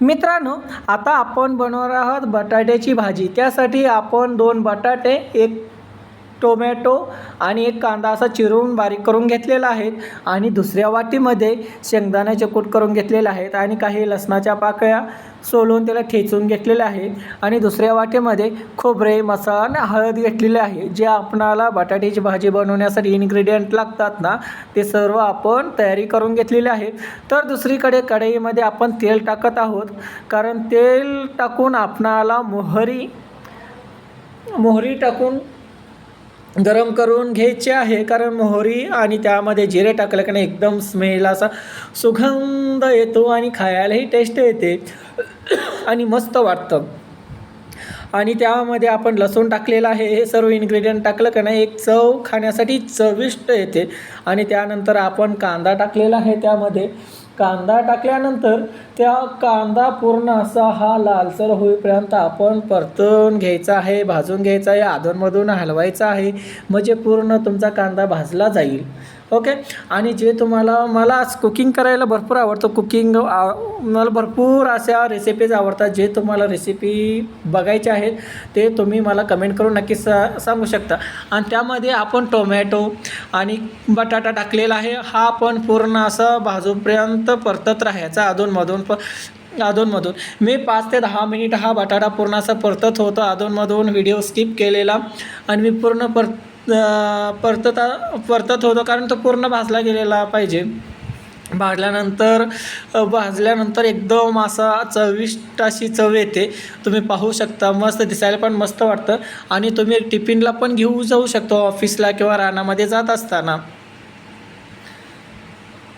मित्रांनो आता आपण बनवणार आहोत बटाट्याची भाजी. त्यासाठी आपण दोन बटाटे एक टोमॅटो आणि एक कांदा असा चिरून बारीक करून घेतलेला आहे आणि दुसऱ्या वाटीमध्ये शेंगदाण्याचे कूट करून घेतलेले आहेत आणि काही लसणाच्या पाकळ्या सोलून त्याला ठेचून घेतलेल्या आहे आणि दुसऱ्या वाटीमध्ये खोबरे मसाला आणि हळद घेतलेले आहे. जे आपणाला बटाट्याची भाजी बनवण्यासाठी इन्ग्रेडियंट लागतात ना ते सर्व आपण तयारी करून घेतलेले आहे तर दुसरीकडे कढईमध्ये आपण तेल टाकत आहोत. कारण तेल टाकून आपणाला मोहरी मोहरी टाकून गरम करून घ्यायचे आहे कारण मोहरी आणि त्यामध्ये जिरे टाकलं की नाही एकदम स्मेल असा सुगंध येतो आणि खायलाही टेस्ट येते. आणि मस्त वाटतं. आणि त्यामध्ये आपण लसूण टाकलेलं आहे हे सर्व इन्ग्रेडियंट टाकलं का नाही एक चव खाण्यासाठी चविष्ट येते. आणि त्यानंतर आपण कांदा टाकलेला आहे त्यामध्ये. कांदा टाकल्यानंतर त्या कांदा पूर्ण असा हा लालसर होईपर्यंत आपण परतून घ्यायचा आहे भाजून घ्यायचा आहे अधूनमधून हलवायचा आहे. म्हणजे पूर्ण तुमचा कांदा भाजला जाईल. ओके आणि जे तुम्हाला मला कुकिंग करायला भरपूर आवडतं. कुकिंग आ- मला भरपूर अशा रेसिपीज आवडतात. जे तुम्हाला रेसिपी बघायचे आहेत ते तुम्ही मला कमेंट करून नक्की सा सांगू शकता. आणि त्यामध्ये आपण टोमॅटो आणि बटाटा टाकलेला आहे. हा पण पूर्ण असं बाजूपर्यंत परतत राहायचा अधूनमधून प अधूनमधून. मी पाच ते दहा मिनिट हा बटाटा पूर्ण असा परतत होतो. अधूनमधून व्हिडिओ स्किप केलेला. आणि मी पूर्ण पर परतता परतत होतो. कारण तो पूर्ण भाजला गेलेला पाहिजे. भाजल्यानंतर भाजल्यानंतर एकदम असा चविष्ट अशी चव येते. तुम्ही पाहू शकता. मस्त दिसायला पण मस्त वाटतं. आणि तुम्ही टिफिनला पण घेऊ जाऊ शकतो. ऑफिसला किंवा रानामध्ये जात असताना.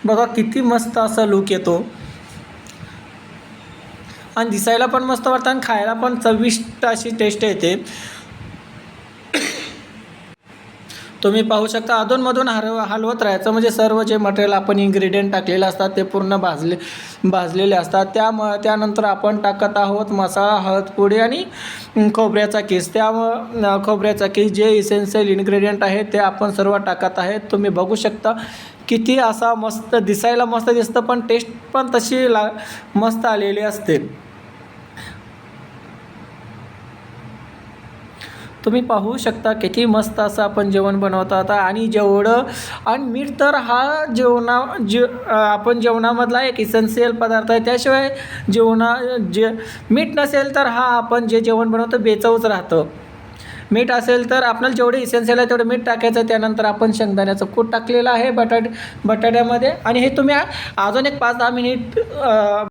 बघा किती मस्त असा लुक येतो. आणि दिसायला पण मस्त वाटतं. आणि खायला पण चविष्ट अशी टेस्ट येते. तुम्ही पाहू शकता अधूनमधून हरव हलवत राहायचं. म्हणजे सर्व जे मटेरियल आपण इन्ग्रेडियंट टाकलेले असतात ते पूर्ण भाजले भाजलेले असतात. त्या म त्यानंतर आपण टाकत आहोत मसाला हळदपुडी आणि खोबऱ्याचा केस. त्या खोबऱ्याचा केस जे इसेन्शियल इन्ग्रेडियंट आहे ते आपण सर्व टाकत आहेत. तुम्ही बघू शकता किती असा मस्त दिसायला मस्त दिसतं पण टेस्ट पण तशी ला मस्त आलेली असते. तुम्ही पाहू शकता किती मस्त असं आपण जेवण बनवतो आता. आणि जेवढं आणि मीठ तर हा जेवणा जे आपण जेवणामधला एक इसेन्शियल पदार्थ आहे. त्याशिवाय जेवणा जे मीठ नसेल तर हा आपण जे जेवण बनवतो बेचवच राहतं. मीठ असेल तर आपल्याला जेवढे इसेन्शियल आहे तेवढं मीठ टाकायचं. त्यानंतर आपण शेंगदाण्याचं कूट टाकलेलं आहे बटाट बटाट्यामध्ये. आणि हे तुम्ही अजून एक पाच दहा मिनिट